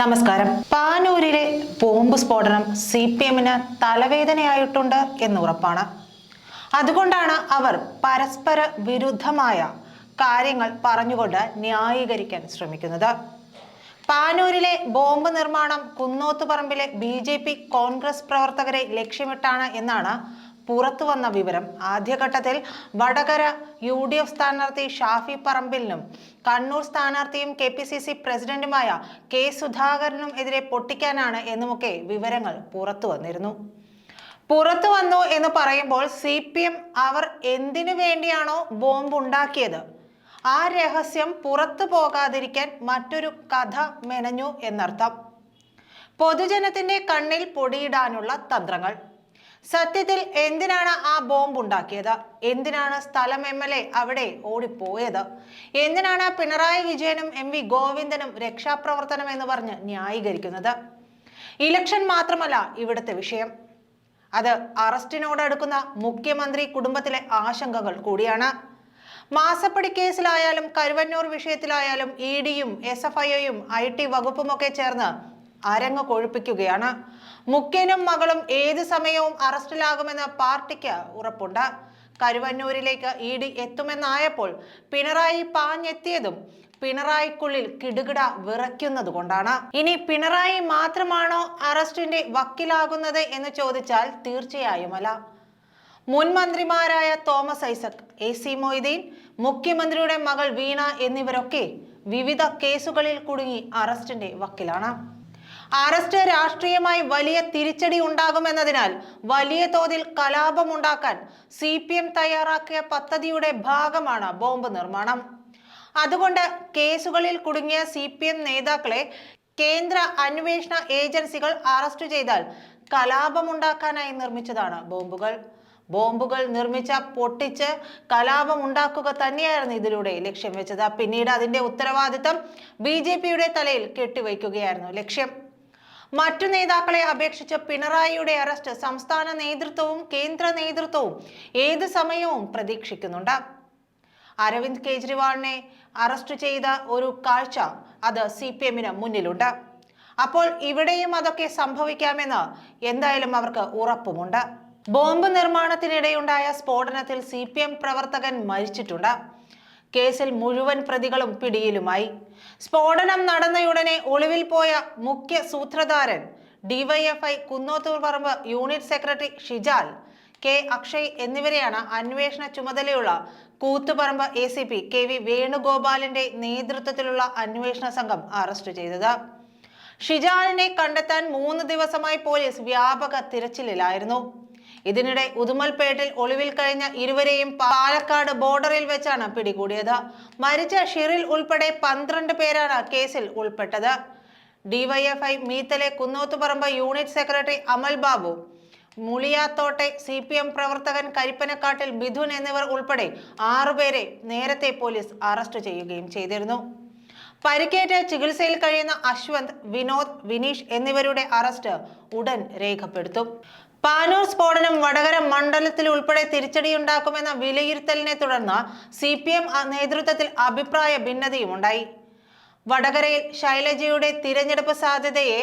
നമസ്കാരം. പാനൂരിലെ ബോംബ് സ്ഫോടനം സി പി എമ്മിന് തലവേദനയായിട്ടുണ്ട് എന്ന് ഉറപ്പാണ്. അതുകൊണ്ടാണ് അവർ പരസ്പര വിരുദ്ധമായ കാര്യങ്ങൾ പറഞ്ഞുകൊണ്ട് ന്യായീകരിക്കാൻ ശ്രമിക്കുന്നത്. പാനൂരിലെ ബോംബ് നിർമ്മാണം കുന്നോത്തുപറമ്പിലെ ബി ജെ പി കോൺഗ്രസ് പ്രവർത്തകരെ ലക്ഷ്യമിട്ടാണ് എന്നാണ് പുറത്തു വന്ന വിവരം ആദ്യഘട്ടത്തിൽ വടകര യു ഡി എഫ് സ്ഥാനാർത്ഥി ഷാഫി പറമ്പിലിനും കണ്ണൂർ സ്ഥാനാർത്ഥിയും കെ പി സി സി പ്രസിഡന്റുമായ കെ സുധാകരനും എതിരെ പൊട്ടിക്കാനാണ് എന്നുമൊക്കെ വിവരങ്ങൾ പുറത്തു വന്നിരുന്നു. പുറത്തു വന്നു എന്ന് പറയുമ്പോൾ സി പി എം അവർ എന്തിനു വേണ്ടിയാണോ ബോംബ് ഉണ്ടാക്കിയത് ആ രഹസ്യം പുറത്തു പോകാതിരിക്കാൻ മറ്റൊരു കഥ മെനഞ്ഞു എന്നർത്ഥം. പൊതുജനത്തിന്റെ കണ്ണിൽ പൊടിയിടാനുള്ള തന്ത്രങ്ങൾ. സത്യത്തിൽ എന്തിനാണ് ആ ബോംബ് ഉണ്ടാക്കിയത് എന്തിനാണ് സ്ഥലം എം എൽ എ അവിടെ ഓടിപ്പോയത്? എന്തിനാണ് പിണറായി വിജയനും എം വി ഗോവിന്ദനും രക്ഷാപ്രവർത്തനം എന്ന് പറഞ്ഞ് ന്യായീകരിക്കുന്നത്? ഇലക്ഷൻ മാത്രമല്ല ഇവിടുത്തെ വിഷയം. അത് അറസ്റ്റിനോടടുക്കുന്ന മുഖ്യമന്ത്രി കുടുംബത്തിലെ ആശങ്കകൾ കൂടിയാണ്. മാസപ്പടി കേസിലായാലും കരുവന്നൂർ വിഷയത്തിലായാലും ഇ ഡിയും എസ് എഫ് ഐയും ഐ ടി വകുപ്പുമൊക്കെ ചേർന്ന് അരങ്ങ് കൊഴുപ്പിക്കുകയാണ്. മുഖ്യനും മകളും ഏത് സമയവും അറസ്റ്റിലാകുമെന്ന് പാർട്ടിക്ക് ഉറപ്പുണ്ട്. കരുവന്നൂരിലേക്ക് ഇ ഡി എത്തുമെന്നായപ്പോൾ പിണറായി പാഞ്ഞെത്തിയതും പിണറായിക്കുള്ളിൽ കിടുകിട വിറയ്ക്കുന്നത് കൊണ്ടാണ്. ഇനി പിണറായി മാത്രമാണോ അറസ്റ്റിന്റെ വക്കിലാകുന്നത് എന്ന് ചോദിച്ചാൽ തീർച്ചയായുമല്ല. മുൻ മന്ത്രിമാരായ തോമസ് ഐസക് എ സി മൊയ്തീൻ മുഖ്യമന്ത്രിയുടെ മകൾ വീണ എന്നിവരൊക്കെ വിവിധ കേസുകളിൽ കുടുങ്ങി അറസ്റ്റിന്റെ വക്കിലാണ്. അറസ്റ്റ് രാഷ്ട്രീയമായി വലിയ തിരിച്ചടി ഉണ്ടാകുമെന്നതിനാൽ വലിയ തോതിൽ കലാപമുണ്ടാക്കാൻ സി പി എം തയ്യാറാക്കിയ പദ്ധതിയുടെ ഭാഗമാണ് ബോംബ് നിർമ്മാണം. അതുകൊണ്ട് കേസുകളിൽ കുടുങ്ങിയ സി പി എം നേതാക്കളെ കേന്ദ്ര അന്വേഷണ ഏജൻസികൾ അറസ്റ്റ് ചെയ്താൽ കലാപമുണ്ടാക്കാനായി നിർമ്മിച്ചതാണ് ബോംബുകൾ. ബോംബുകൾ നിർമ്മിച്ച പൊട്ടിച്ച് കലാപം ഉണ്ടാക്കുക തന്നെയായിരുന്നു ഇതിലൂടെ ലക്ഷ്യം വെച്ചത്. പിന്നീട് അതിന്റെ ഉത്തരവാദിത്തം ബി തലയിൽ കെട്ടിവയ്ക്കുകയായിരുന്നു ലക്ഷ്യം. മറ്റു നേതാക്കളെ അപേക്ഷിച്ച് പിണറായിയുടെ അറസ്റ്റ് സംസ്ഥാന നേതൃത്വവും കേന്ദ്ര നേതൃത്വവും ഏത് സമയവും പ്രതീക്ഷിക്കുന്നുണ്ട്. അരവിന്ദ് കെജ്രിവാളിനെ അറസ്റ്റ് ചെയ്ത ഒരു കാഴ്ച അത് സി പി എമ്മിന് മുന്നിലുണ്ട്. അപ്പോൾ ഇവിടെയും അതൊക്കെ സംഭവിക്കാമെന്ന് എന്തായാലും അവർക്ക് ഉറപ്പുമുണ്ട്. ബോംബ് നിർമ്മാണത്തിനിടെയുണ്ടായ സ്ഫോടനത്തിൽ സി പി എം പ്രവർത്തകൻ മരിച്ചിട്ടുണ്ട്. കേസിൽ മുഴുവൻ പ്രതികളും പിടിയിലുമായി. സ്ഫോടനം നടന്നയുടനെ ഒളിവിൽ പോയ മുഖ്യ സൂത്രധാരൻ DYFI Kunnothur Paramba unit secretary Shijal K Akshay എന്നിവരെയാണ് അന്വേഷണ ചുമതലയുള്ള Koothuparamba A C P K V വേണുഗോപാലിന്റെ നേതൃത്വത്തിലുള്ള അന്വേഷണ സംഘം അറസ്റ്റ് ചെയ്തത്. ഷിജാലിനെ കണ്ടെത്താൻ മൂന്ന് ദിവസമായി പോലീസ് വ്യാപക തിരച്ചിലിലായിരുന്നു. ഇതിനിടെ ഉദുമൽപേട്ടിൽ ഒളിവിൽ കഴിഞ്ഞ ഇരുവരെയും പാലക്കാട് ബോർഡറിൽ വെച്ചാണ് പിടികൂടിയത്. മരിച്ച ഷിറിൽ ഉൾപ്പെടെ പന്ത്രണ്ട് പേരാണ് കേസിൽ ഉൾപ്പെട്ടത്. DYFI Meethale Kunnothuparamba unit secretary Amal Babu മുളിയാത്തോട്ടെ C P M പ്രവർത്തകൻ കരിപ്പനക്കാട്ടിൽ മിഥുൻ എന്നിവർ ഉൾപ്പെടെ ആറുപേരെ നേരത്തെ പോലീസ് അറസ്റ്റ് ചെയ്യുകയും ചെയ്തിരുന്നു. പരിക്കേറ്റ് ചികിത്സയിൽ കഴിയുന്ന അശ്വന്ത് വിനോദ് വിനീഷ് എന്നിവരുടെ അറസ്റ്റ് ഉടൻ രേഖപ്പെടുത്തും. പാനൂർ സ്ഫോടനം വടകര മണ്ഡലത്തിൽ ഉൾപ്പെടെ തിരിച്ചടിയുണ്ടാക്കുമെന്ന വിലയിരുത്തലിനെ തുടർന്ന് സി പി എം നേതൃത്വത്തിൽ അഭിപ്രായ ഭിന്നതയും ഉണ്ടായി വടകരയിൽ ശൈലജയുടെ തിരഞ്ഞെടുപ്പ് സാധ്യതയെ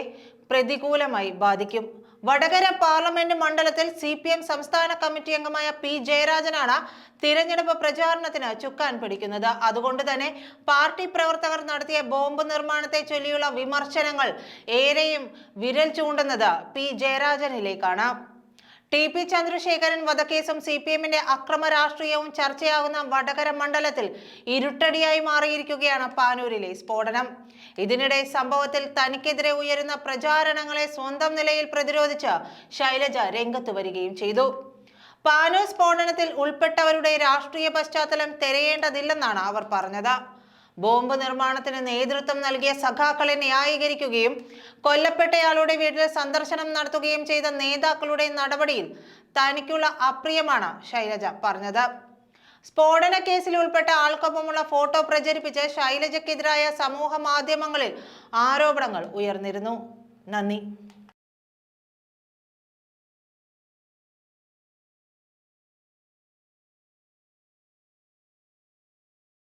പ്രതികൂലമായി ബാധിക്കും. വടകര പാർലമെന്റ് മണ്ഡലത്തിൽ സി പി എം സംസ്ഥാന കമ്മിറ്റി അംഗമായ പി ജയരാജനാണ് തിരഞ്ഞെടുപ്പ് പ്രചാരണത്തിന് ചുക്കാൻ പിടിക്കുന്നത്. അതുകൊണ്ട് തന്നെ പാർട്ടി പ്രവർത്തകർ നടത്തിയ ബോംബ് നിർമ്മാണത്തെ ചൊല്ലിയുള്ള വിമർശനങ്ങൾ ഏറെയും വിരൽ ചൂണ്ടുന്നത് പി ജയരാജനിലേക്കാണ്. ടി പി ചന്ദ്രശേഖരൻ വധക്കേസും സി പി എമ്മിന്റെ അക്രമ രാഷ്ട്രീയവും ചർച്ചയാകുന്ന വടകര മണ്ഡലത്തിൽ ഇരുട്ടടിയായി മാറിയിരിക്കുകയാണ് പാനൂരിലെ സ്ഫോടനം. ഇതിനിടെ സംഭവത്തിൽ തനിക്കെതിരെ ഉയരുന്ന പ്രചാരണങ്ങളെ സ്വന്തം നിലയിൽ പ്രതിരോധിച്ച് ശൈലജ രംഗത്ത് വരികയും ചെയ്തു. പാനൂർ സ്ഫോടനത്തിൽ ഉൾപ്പെട്ടവരുടെ രാഷ്ട്രീയ പശ്ചാത്തലം തിരയേണ്ടതില്ലെന്നാണ് അവർ പറഞ്ഞത്. ബോംബ് നിർമ്മാണത്തിന് നേതൃത്വം നൽകിയ സഖാക്കളെ ന്യായീകരിക്കുകയും കൊല്ലപ്പെട്ടയാളുടെ വീട്ടിൽ സന്ദർശനം നടത്തുകയും ചെയ്ത നേതാക്കളുടെ നടപടിയിൽ തനിക്കുള്ള അപ്രിയമാണ് ശൈലജ പറഞ്ഞത്. സ്ഫോടന കേസിൽ ഉൾപ്പെട്ട ആൾക്കൊപ്പമുള്ള ഫോട്ടോ പ്രചരിപ്പിച്ച് ശൈലജയ്ക്കെതിരായ സമൂഹ മാധ്യമങ്ങളിൽ ആരോപണങ്ങൾ ഉയർന്നിരുന്നു. നന്ദി.